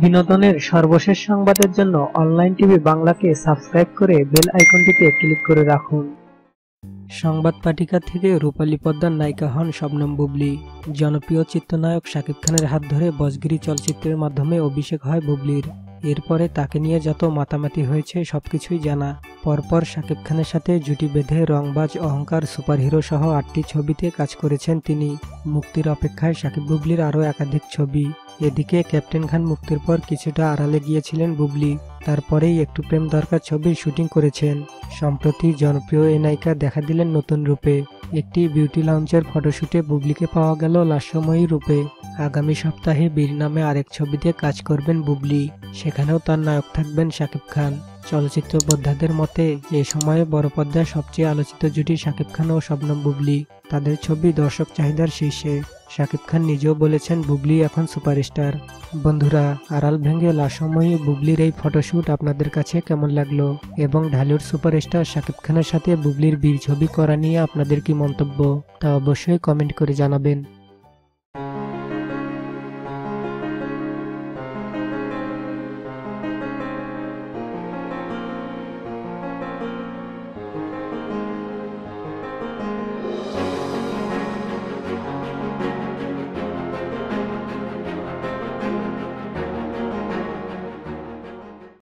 বিনোদনের সর্বশেষ সংবাদের জন্য অনলাইন টিভি বাংলাকে সাবস্ক্রাইব করে বেল আইকনটিতে ক্লিক করে রাখুন। সংবাদ পাঠিকা থেকে রূপালী পদ্মার নায়িকা হন শবনম বুবলি। জনপ্রিয় চিত্রনায়ক শাকিব খানের হাত ধরে বসগিরি চলচ্চিত্রের মাধ্যমে অভিষেক হয় বুবলির। এরপরে তাকে নিয়ে যত মাতামাতি হয়েছে, সবকিছুই জানা। পরপর শাকিব খানের সাথে জুটি বেঁধে রংবাজ, অহংকার, সুপারহিরো সহ আটটি ছবিতে কাজ করেছেন তিনি। মুক্তির অপেক্ষায় শাকিব বুবলির আরও একাধিক ছবি। এদিকে ক্যাপ্টেন খান মুক্তির পর কিছুটা আড়ালে গিয়েছিলেন বুবলি। তারপরেই একটু প্রেম দরকার ছবির শুটিং করেছেন। সম্প্রতি জনপ্রিয় এই নায়িকা দেখা দিলেন নতুন রূপে। একটি বিউটি লাউঞ্জের ফটোশুটে বুবলিকে পাওয়া গেল লাস্যময়ী রূপে। আগামী সপ্তাহে বীর নামে আরেক ছবিতে কাজ করবেন বুবলি। সেখানেও তার নায়ক থাকবেন শাকিব খান। চলচ্চিত্র বোদ্ধাদের মতে, এ সময়ে বড় পর্দায় সবচেয়ে আলোচিত জুটি শাকিব খান ও শবনম বুবলি। তাদের ছবি দর্শক চাহিদার শীর্ষে। শাকিব খান নিজেও বলেছেন, বুবলি এখন সুপারস্টার। বন্ধুরা, আড়াল ভেঙে লাসময়ী বুবলির এই ফটোশ্যুট আপনাদের কাছে কেমন লাগল? এবং ঢালিউড সুপারস্টার শাকিব খানের সাথে বুবলির বীর ছবি করা নিয়ে আপনাদের কি মন্তব্য? তা অবশ্যই কমেন্ট করে জানাবেন।